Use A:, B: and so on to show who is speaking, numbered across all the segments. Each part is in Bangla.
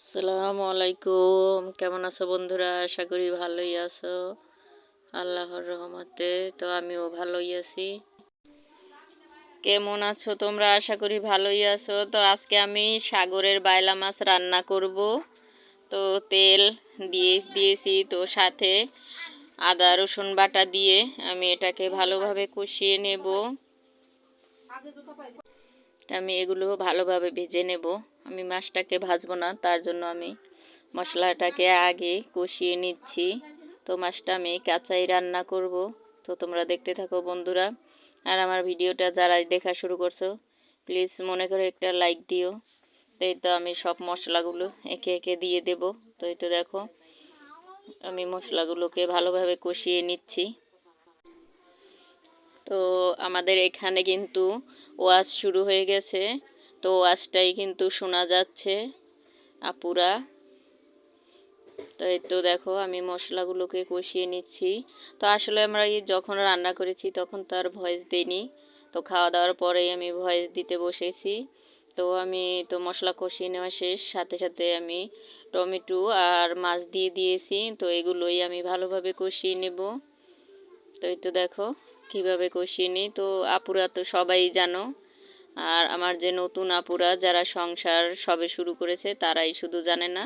A: আসসালামু আলাইকুম। কেমন আছো বন্ধুরা? আশা করি ভালোই আছো। আল্লাহর রহমতে তো আমিও ভালোই আছি। কেমন আছো তোমরা? আশা করি ভালোই আছো। তো আজকে আমি সাগরের বাইলা মাছ রান্না করব। তো তেল দিয়ে দিয়েছি। তো সাথে আদা, রসুন বাটা দিয়ে আমি এটাকে ভালোভাবে কষিয়ে নেব। আমি এগুলো ভালোভাবে ভেজে নেব। আমি মাছটাকে ভাজবো না, তার জন্য আমি মশলাটাকে আগে কষিয়ে নিচ্ছি। তো মাছটা আমি কাঁচাই রান্না করব। তো তোমরা দেখতে থাকো বন্ধুরা। আর আমার ভিডিওটা যারা দেখা শুরু করছ, প্লিজ মনে করে একটা লাইক দিও। তো এই তো আমি সব মশলাগুলো একে একে দিয়ে দেব। তো এই তো দেখো, আমি মশলাগুলোকে ভালোভাবে কষিয়ে নিচ্ছি। তো আমাদের এখানে কিন্তু ওয়াজ শুরু হয়ে গেছে। তো আজটাই কিন্তু শোনা যাচ্ছে আপুরা। তো এই তো দেখো আমি মশলাগুলোকে কষিয়ে নিচ্ছি। তো আসলে আমরা যখন রান্না করেছি তখন তো আর ভয়েস দিইনি। তো খাওয়া দাওয়ার পরেই আমি ভয়েস দিতে বসেছি। তো আমি তো মশলা কষিয়ে নেওয়া শেষ। সাথে সাথে আমি টমেটো আর মাছ দিয়ে দিয়েছি। তো এগুলোই আমি ভালোভাবে কষিয়ে নেব। তো এই তো দেখো কীভাবে কষিয়ে নিই। তো আপুরা তো সবাই জানো আর আমার যে নতুন আপুরা যারা সংসার সবে শুরু করেছে, তারাই শুধু জানে না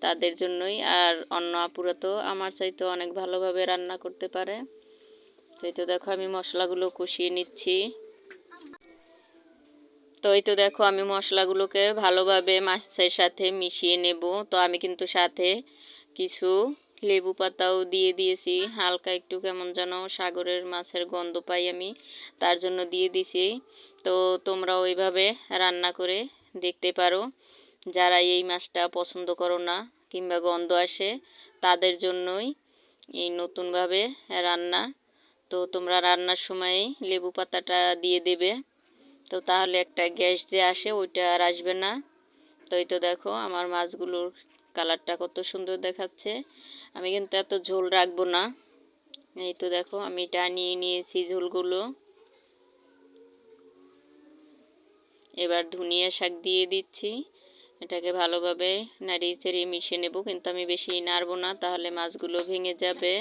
A: তাদের জন্যই। আর অন্য আপুরা তো আমার চাইতে অনেক ভালোভাবে রান্না করতে পারে। তো এই তো দেখো, আমি মশলাগুলো কষিয়ে নিচ্ছি। তো এই তো দেখো, আমি মশলাগুলোকে ভালোভাবে মাছের সাথে মিশিয়ে নেব। তো আমি কিন্তু সাথে কিছু লেবু পাতাও দিয়ে দিয়েছি। হালকা একটু কেমন যেন সাগরের মাছের গন্ধ পাই আমি, তার জন্য দিয়ে দিছি। তো তোমরা ওইভাবে রান্না করে দেখতে পারো। যারা এই মাছটা পছন্দ করো না কিংবা গন্ধ আসে, তাদের জন্যই এই নতুনভাবে রান্না। তো তোমরা রান্নার সময় লেবু পাতাটা দিয়ে দেবে। তো তাহলে একটা গ্যাস যে আসে, ওইটা আর আসবে না। তো এই তো দেখো আমার মাছগুলোর কালারটা কত সুন্দর দেখাচ্ছে। আমি কিন্তু এত ঝোল রাখব না। এই তো দেখো, আমি টানিয়ে নিয়েছি ঝোলগুলো। এবার ধুনিয়া শাক দিয়ে দিচ্ছি। এটাকে ভালোভাবে নাড়িয়ে চেড়িয়ে মিশিয়ে নেব, কিন্তু আমি বেশি নাড়বো না, তাহলে মাছগুলো ভেঙে যাবে।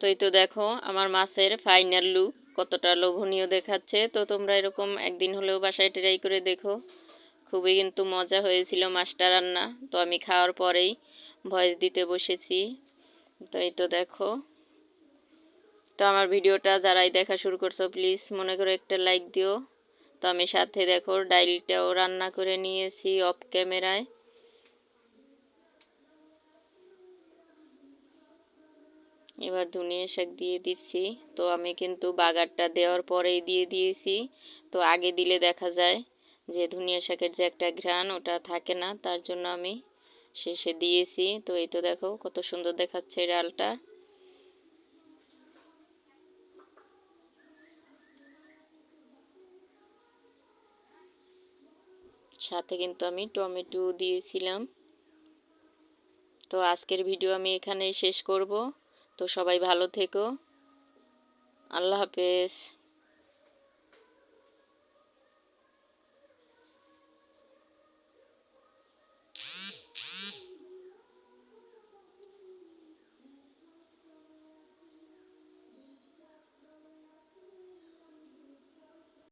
A: তো এই তো দেখো, আমার মাছের ফাইনাল লুক কতটা লোভনীয় দেখাচ্ছে। তো তোমরা এরকম একদিন হলেও বাসায় ট্রাই করে দেখো। খুবই কিন্তু মজা হয়েছিল মাছটা রান্না। তো আমি খাওয়ার পরেই ভয়েস দিতে বসেছি। তো এই তো দেখো। তো আমার ভিডিওটা যারাই দেখা শুরু করছ, প্লিজ মনে করে একটা লাইক দিও। তো আমি সাথে দেখো ডাইলটাও রান্না করে নিয়েছি অফ ক্যামেরায়। এবার ধনিয়া শাক দিয়ে দিচ্ছি। তো আমি কিন্তু বাগারটা দেওয়ার পরেই দিয়ে দিয়েছি। তো আগে দিলে দেখা যায় যে ধনিয়া শাকের যে একটা ঘ্রাণ ওটা থাকে না, তার জন্য আমি শেষে দিয়েছি। তো এই তো দেখো কত সুন্দর দেখাচ্ছে ডালটা। সাথে কিন্তু আমি টমেটো দিয়েছিলাম। তো আজকের ভিডিও আমি এখানেই শেষ করব। তো সবাই ভালো থেকো। আল্লাহ হাফেজ।